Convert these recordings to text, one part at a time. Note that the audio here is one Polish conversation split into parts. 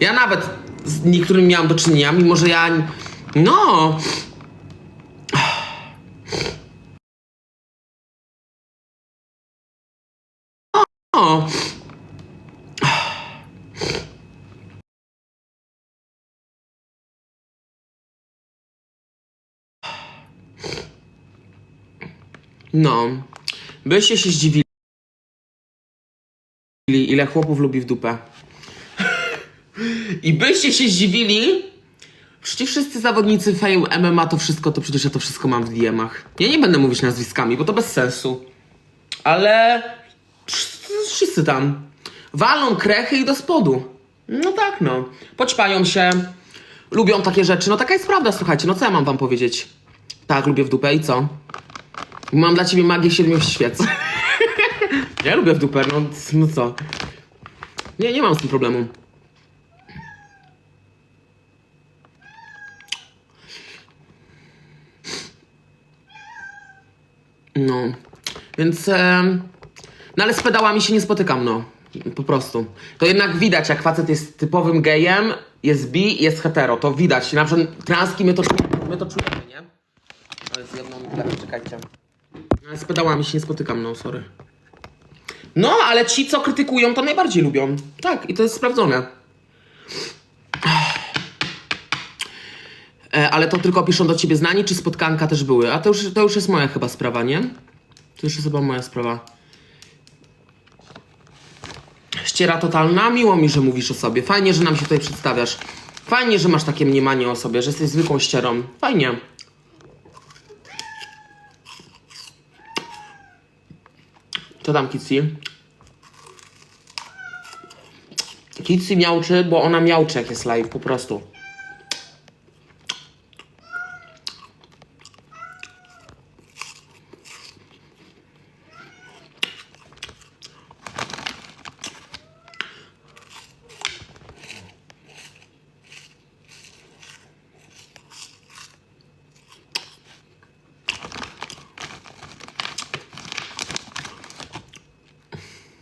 Ja nawet z niektórymi miałam do czynienia, mimo że ja. No. O. No. Byście się zdziwili, ile chłopów lubi w dupę. I byście się zdziwili, przecież wszyscy zawodnicy Fame MMA to wszystko, to przecież ja to wszystko mam w DM-ach. Ja nie będę mówić nazwiskami, bo to bez sensu. Ale wszyscy tam walą krechy i do spodu. No tak, no. Poćpają się, lubią takie rzeczy. No taka jest prawda, słuchajcie, no co ja mam wam powiedzieć? Tak, lubię w dupę i co? Mam dla ciebie magię siedmiu świec. ja lubię w dupę, no, no co? Nie, nie mam z tym problemu. No, więc. no ale z pedałami się nie spotykam, no. Po prostu. To jednak widać, jak facet jest typowym gejem, jest bi, jest hetero. To widać. Na przykład transki my to, my to czujemy, nie? Ale z jedną chwilę, czekajcie. Ale z pedałami się nie spotykam, no, sorry. No, ale ci, co krytykują, to najbardziej lubią. Tak, i to jest sprawdzone. E, ale to tylko piszą do ciebie znani, czy spotkanka też były? A to już, to już jest moja chyba sprawa, nie? To już jest chyba moja sprawa. Ściera totalna, miło mi, że mówisz o sobie. Fajnie, że nam się tutaj przedstawiasz. Fajnie, że masz takie mniemanie o sobie, że jesteś zwykłą ścierą. Fajnie. Co tam, Kitsi? Kitsi miałczy, bo ona miałczy, jak jest live, po prostu.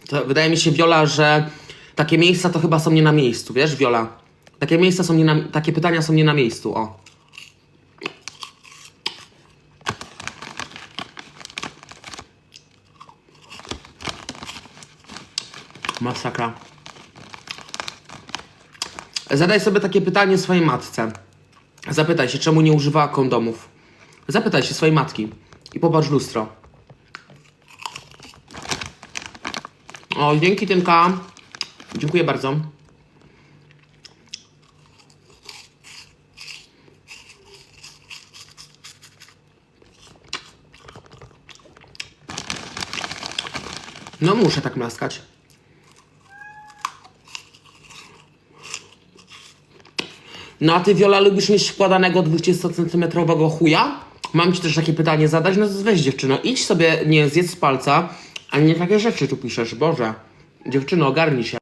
To wydaje mi się, Wiola, że takie miejsca to chyba są nie na miejscu, wiesz, Wiola? Takie miejsca są nie na, takie pytania są nie na miejscu, o. Masakra. Zadaj sobie takie pytanie swojej matce. Zapytaj się, czemu nie używała kondomów. Zapytaj się swojej matki i popatrz w lustro. O, dzięki Tynka. Dziękuję bardzo. No muszę tak maskać. No a ty Wiola lubisz mieć wkładanego 20 cm chuja? Mam ci też takie pytanie zadać, no weź dziewczyno, idź sobie, nie zjedz z palca, a nie takie rzeczy tu piszesz, Boże. Dziewczyno, ogarnij się.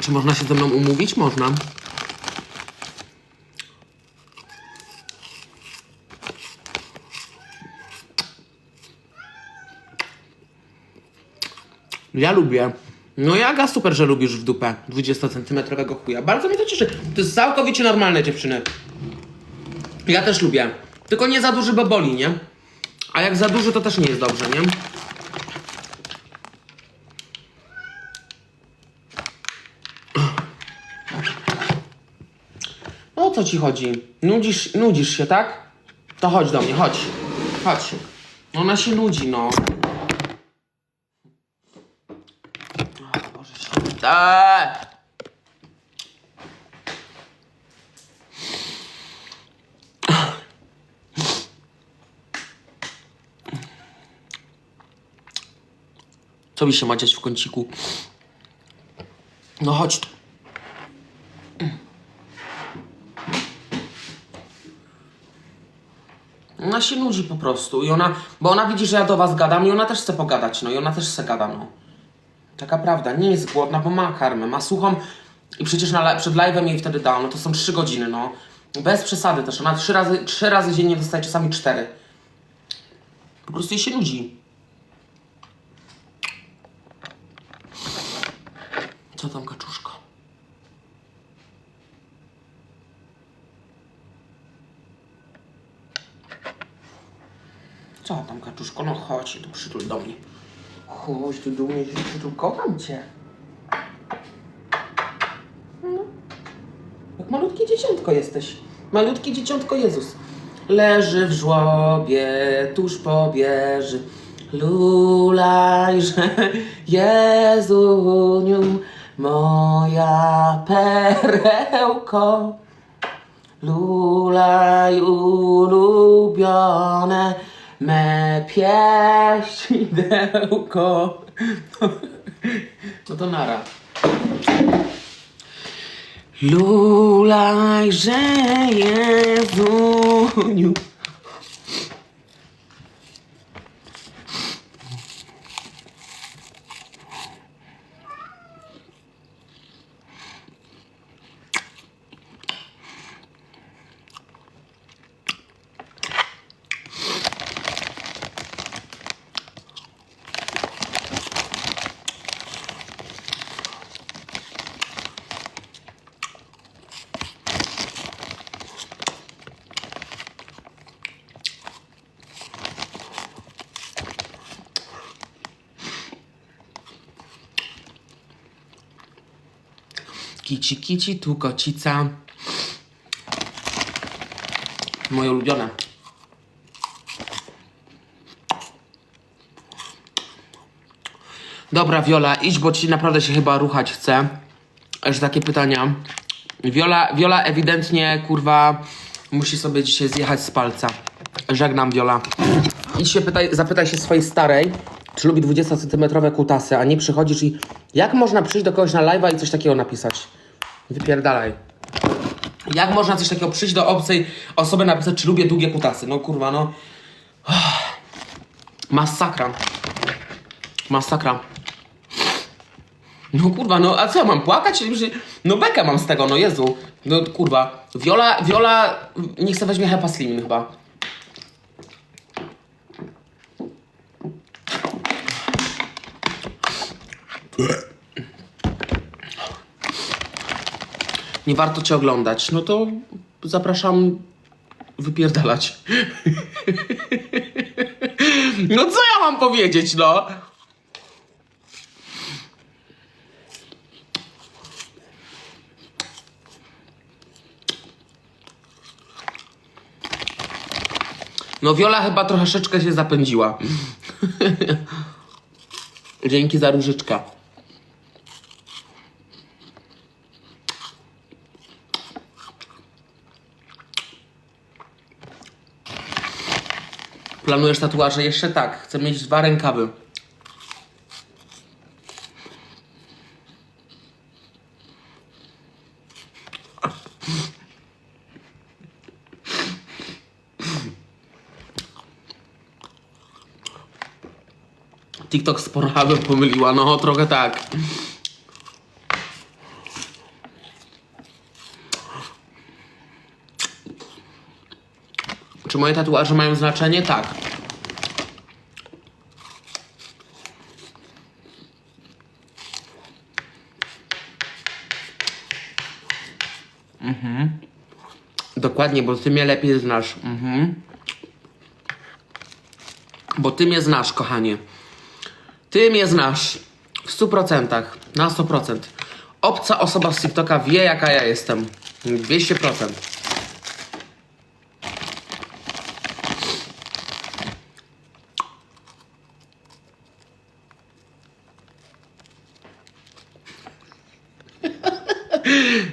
Czy można się ze mną umówić? Można. Ja lubię. No Jaga, super, że lubisz w dupę 20-centymetrowego chuja. Bardzo mnie to cieszy. To jest całkowicie normalne, dziewczyny. Ja też lubię. Tylko nie za duży, bo boli, nie? A jak za duży, to też nie jest dobrze, nie? O co ci chodzi? Nudzisz, nudzisz się, tak? To chodź do mnie, chodź. Chodź. Ona się nudzi, no. Boże święty. Co mi się ma dziać w kąciku? No chodź tu. Ona się nudzi po prostu i ona, bo ona widzi, że ja do was gadam i ona też chce pogadać, no i ona też chce gada, no. Taka prawda, nie jest głodna, bo ma karmę, ma suchą i przecież na, przed live'em jej wtedy dał, no to są 3 godziny, no. Bez przesady też, ona trzy razy, trzy razy dziennie dostaje, czasami cztery. Po prostu jej się nudzi. Co tam, kaczuszko? Co tam, kaczuszko? No chodź, tu przytul do mnie. Chodź tu do mnie, cię. No. Jak malutkie dzieciątko jesteś. Malutkie dzieciątko Jezus. Leży w żłobie, tuż po bieży. Lulajże, Jezuniu, moja perełko. Lulaj ulubione me pieścidełko. No to nara. Lulajże Jezuniu. Kici, kici, tu kocica. Moje ulubione. Dobra, Wiola, idź, bo ci naprawdę się chyba ruchać chce. Już takie pytania. Wiola, Wiola ewidentnie, kurwa, musi sobie dzisiaj zjechać z palca. Żegnam, Wiola. Idź się pytaj, zapytaj się swojej starej, czy lubi 20-centymetrowe kutasy, a nie przychodzisz i... Jak można przyjść do kogoś na live'a i coś takiego napisać? Wypierdalaj. Jak można coś takiego przyjść do obcej osoby napisać, czy lubię długie kutasy? No kurwa, no. Masakra. Masakra. No kurwa, no a co, mam płakać? No bekę mam z tego, no Jezu. No kurwa. Viola, Viola, niech sobie weźmie Hepa Slimin chyba. Nie warto cię oglądać. No to zapraszam wypierdalać. No co ja mam powiedzieć, no? No Wiola chyba troszeczkę się zapędziła. Dzięki za różyczka. Planujesz tatuaże? Jeszcze tak. Chcę mieć dwa rękawy. TikTok z Pornhubem pomyliła, no trochę tak. Czy moje tatuaże mają znaczenie? Tak. Mhm. Dokładnie, bo ty mnie lepiej znasz. Mhm. Bo ty mnie znasz, kochanie. Ty mnie znasz. W 100%. Na 100%. Obca osoba z TikToka wie, jaka ja jestem. 200%.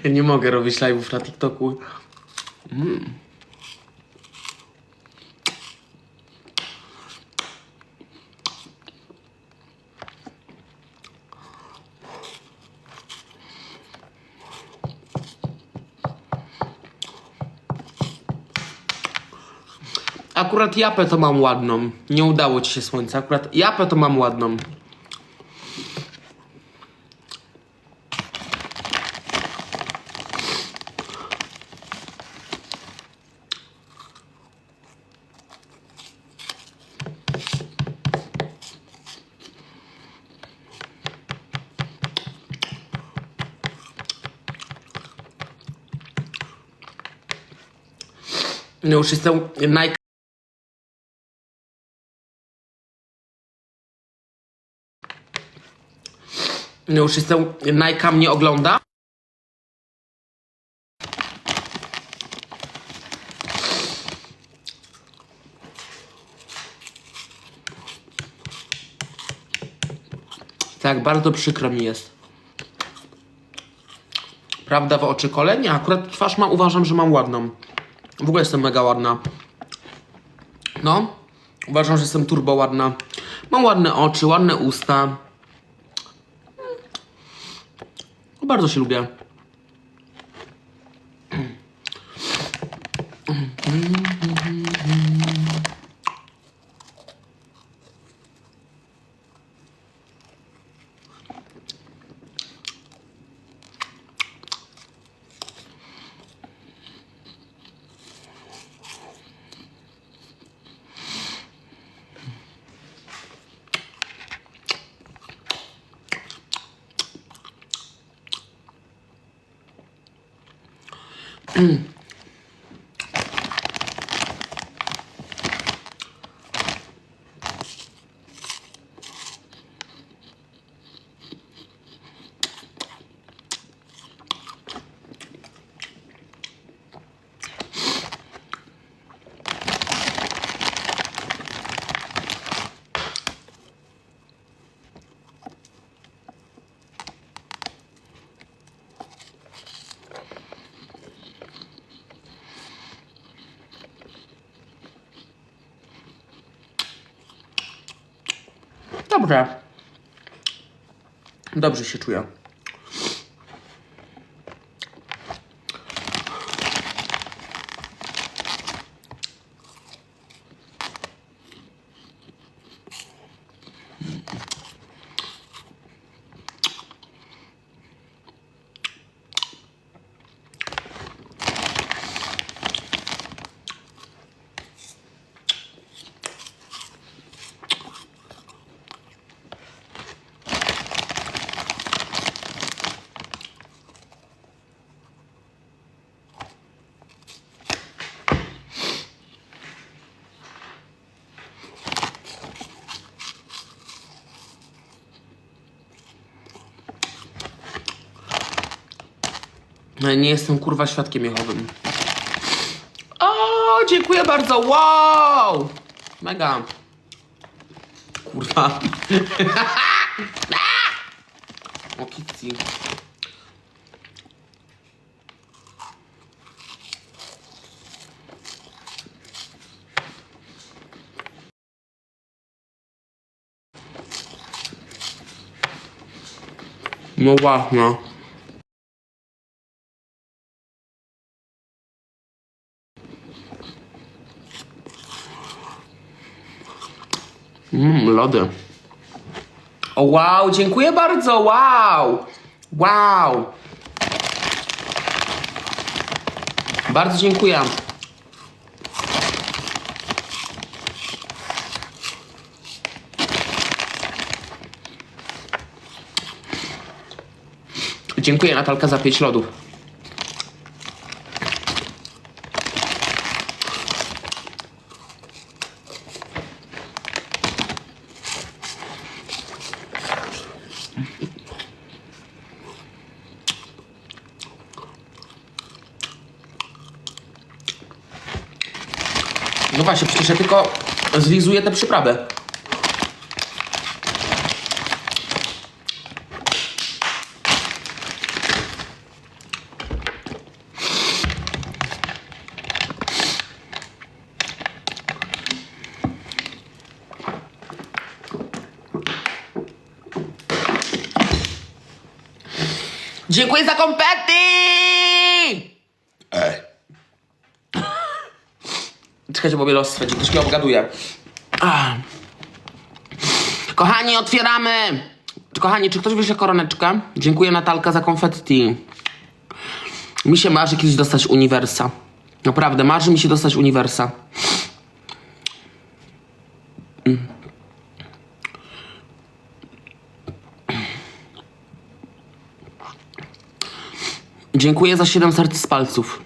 Ja nie mogę robić live'ów na TikToku. A akurat japę to mam ładną. Nie udało ci się słońce. Akurat japę to mam ładną. No już jestem naj... No już jestem Najka mnie ogląda. Tak, bardzo przykro mi jest. Prawda w oczy kole? Nie, akurat twarz mam, uważam, że mam ładną. W ogóle jestem mega ładna. No, uważam, że jestem turbo ładna. Mam ładne oczy, ładne usta. Bardzo się lubię. Dobrze. Dobrze się czuję. Nie jestem kurwa świadkiem Jehowym. O, dziękuję bardzo. Wow! Mega. Kurwa. o, Kitty. No właśnie. Mmm, lody. O wow, dziękuję bardzo, wow! Wow! Bardzo dziękuję. Dziękuję Natalka za pięć lodów. No właśnie, przecież ja tylko zlizuję tę przyprawę. Dziękuję za kompety! Czekajcie, bo mnie los swędzi, ktoś mnie obgaduje. Ach. Kochani, otwieramy! Kochani, czy ktoś wyśle koroneczkę? Dziękuję Natalka za konfetti. Mi się marzy kiedyś dostać uniwersa. Naprawdę, marzy mi się dostać uniwersa. Mm. Dziękuję za 7 serc z palców.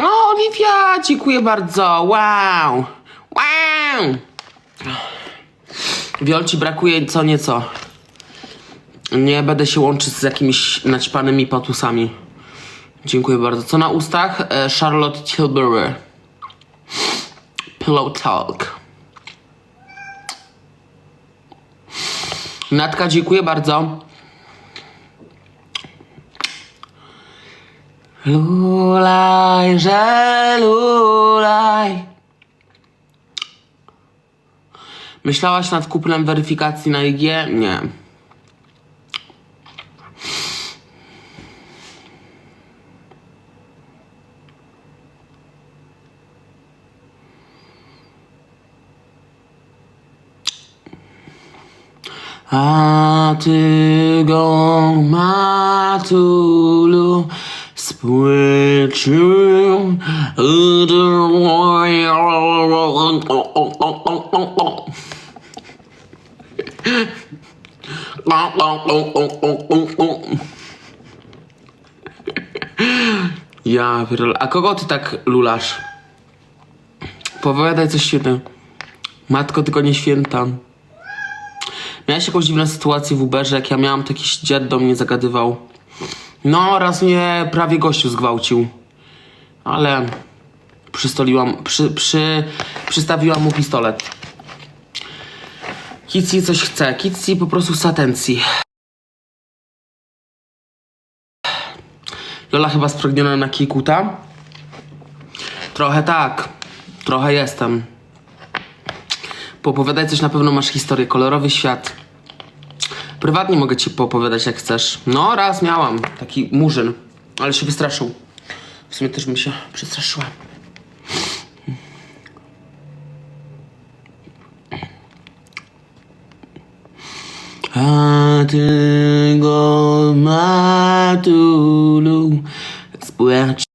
O, Oliwia, dziękuję bardzo. Wow. Wow. Wiolci brakuje co nieco. Nie będę się łączyć z jakimiś naćpanymi patusami. Dziękuję bardzo. Co na ustach? E, Charlotte Tilbury. Pillow Talk. Natka, dziękuję bardzo. Lulaj, że lulaj. Myślałaś nad kupnem weryfikacji na IG? Nie. A ty go matulu spłycił Ja pierdolę. A kogo ty tak lulasz? Powiadaj coś świetnego. Matko, tylko nie święta. Miałeś jakąś dziwną sytuację w Uberze, jak ja miałam, to jakiś dziad do mnie zagadywał. No, raz mnie prawie gościu zgwałcił. Ale przystoliłam, przy, przy, przystawiłam mu pistolet. Kitsi coś chce. Kitsi po prostu chce atencji. Lola chyba spragniona na kikuta. Trochę tak. Trochę jestem. Poopowiadaj coś, na pewno masz historię. Kolorowy świat. Prywatnie mogę ci poopowiadać jak chcesz. No, raz miałam taki murzyn, ale się wystraszył. W sumie też bym się przestraszyła. A ty go matulu spłacił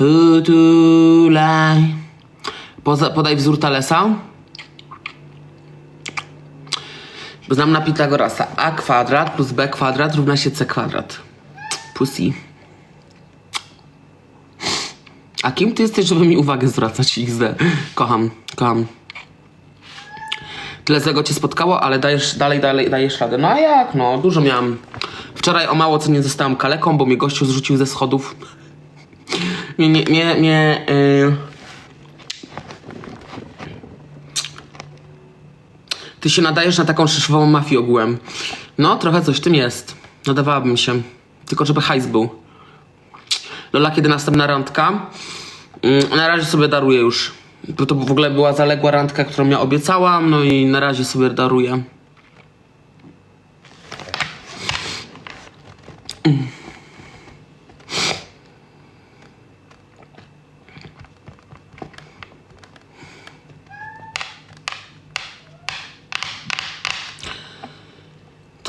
utulaj. Poza, podaj wzór Talesa. Znam na Pitagorasa. A kwadrat plus B kwadrat równa się C kwadrat. Pussy. A kim ty jesteś, żeby mi uwagę zwracać XD? Kocham, kocham. Tyle złego cię spotkało, ale dajesz, dalej, dalej dajesz radę. No a jak, no, dużo miałam. Wczoraj o mało co nie zostałam kaleką, bo mnie gościu zrzucił ze schodów. Nie, nie, nie, nie. Yy... Ty się nadajesz na taką szyszową mafię ogółem. No, trochę coś w tym jest. Nadawałabym się. Tylko żeby hajs był. Lola, kiedy następna randka? Mm, na razie sobie daruję już. Bo to w ogóle była zaległa randka, którą ja obiecałam, no i na razie sobie daruję.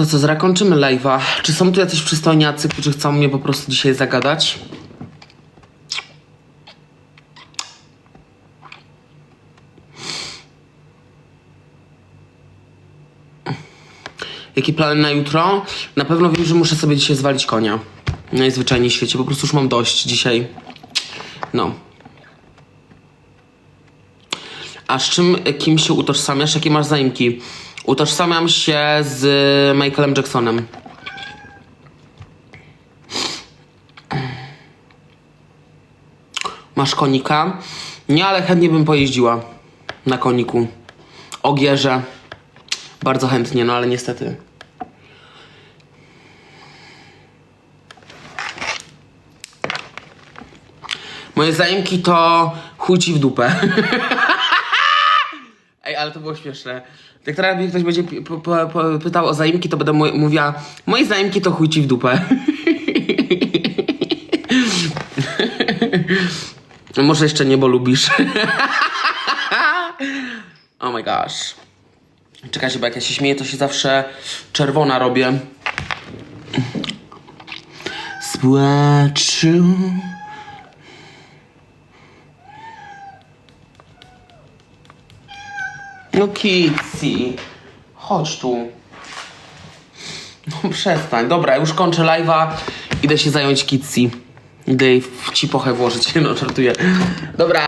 To co, zakończymy live'a. Czy są tu jacyś przystojniacy, którzy chcą mnie po prostu dzisiaj zagadać? Jakie plany na jutro? Na pewno wiem, że muszę sobie dzisiaj zwalić konia. Najzwyczajniej w świecie. Po prostu już mam dość dzisiaj. No. A z czym, kim się utożsamiasz? Jakie masz zaimki? Utożsamiam się z Michaelem Jacksonem. Masz konika? Nie, ale chętnie bym pojeździła na koniku. Ogierze. Bardzo chętnie, no ale niestety. Moje zaimki to chuj ci w dupę. Ej, ale to było śmieszne. Jak teraz mnie ktoś będzie pytał o zaimki, to będę mówiła moje zaimki to chuj ci w dupę. Może jeszcze niebo lubisz. oh my gosh. Czekajcie, bo jak ja się śmieję, to się zawsze czerwona robię. Spłaczył. No Kitsi, chodź tu. No przestań. Dobra, już kończę live'a. Idę się zająć Kitsi. Idę jej w cipochę włożyć. No, żartuję. Dobra.